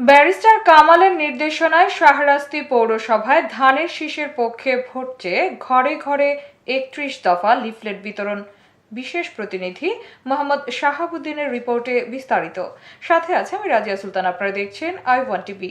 Barrister কামালের নির্দেশনায় শাহরাস্তি পৌরসভায় ধানের শীষের পক্ষে ভোট চেয়ে ঘরে ঘরে একত্রিশ দফা লিফলেট বিতরণ। বিশেষ প্রতিনিধি মোহাম্মদ শাহাবুদ্দিনের রিপোর্টে বিস্তারিত। সাথে আছে আমি রাজিয়া সুলতান, আপনারা দেখছেন আই ওয়ান টিভি।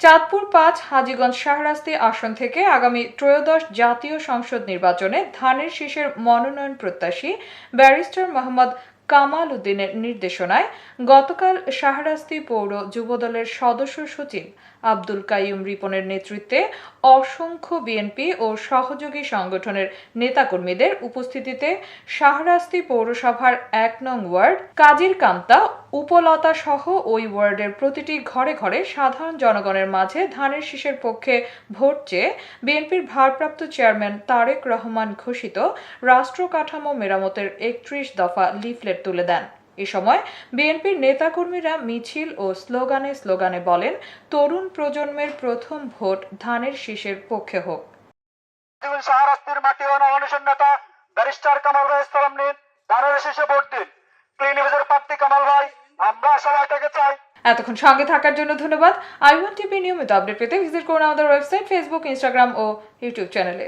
চাঁদপুর পাঁচ, হাজীগঞ্জ শাহরাস্তি আসন থেকে আগামী ত্রয়োদশ জাতীয় সংসদ নির্বাচনে ধানের শীষের মনোনয়ন প্রত্যাশী ব্যারিস্টার মোহাম্মদ কামাল উদ্দিনের নির্দেশনায় গতকাল শাহরাস্তি পৌর যুবদলের সদস্য সচিব আব্দুল কাইম রিপনের নেতৃত্বে অসংখ্য বিএনপি ও সহযোগী সংগঠনের নেতাকর্মীদের উপস্থিতিতে শাহরাস্তি পৌরসভার এক নং ওয়ার্ড, কাজীর কান্তা উপলতা সহ ওই ওয়ার্ডের প্রতিটি ঘরে ঘরে সাধারণ জনগণের মাঝে ধানের শীষের পক্ষে ভোট চেয়ে বিএনপির ভারপ্রাপ্ত চেয়ারম্যান তারেক রহমান ঘোষিত রাষ্ট্র কাঠামো মেরামতের একত্রিশ দফা লিফলেট তুলে দেন। এ সময় বিএনপির নেতাকর্মীরা মিছিল ও স্লোগানে স্লোগানে বলেন তরুণ প্রজন্মের প্রথম ভোট ধানের শীষের পক্ষে হোক। শাহরাস্তির মাটি ও নগরের নেতা ব্যারিস্টার কামাল ভাই ইসলাম নিন ধানের শীষে ভোট দিন। ক্লিনিভেজের প্রার্থী কামাল ভাই আমরা সবাই থেকে চাই। এতক্ষণ সঙ্গে থাকার জন্য ধন্যবাদ। আই ওয়ান টিভি নিয়মিত আপডেট পেতে ভিজিট করুন আমাদের ওয়েবসাইট ফেসবুক ইনস্টাগ্রাম ও ইউটিউব চ্যানেলে।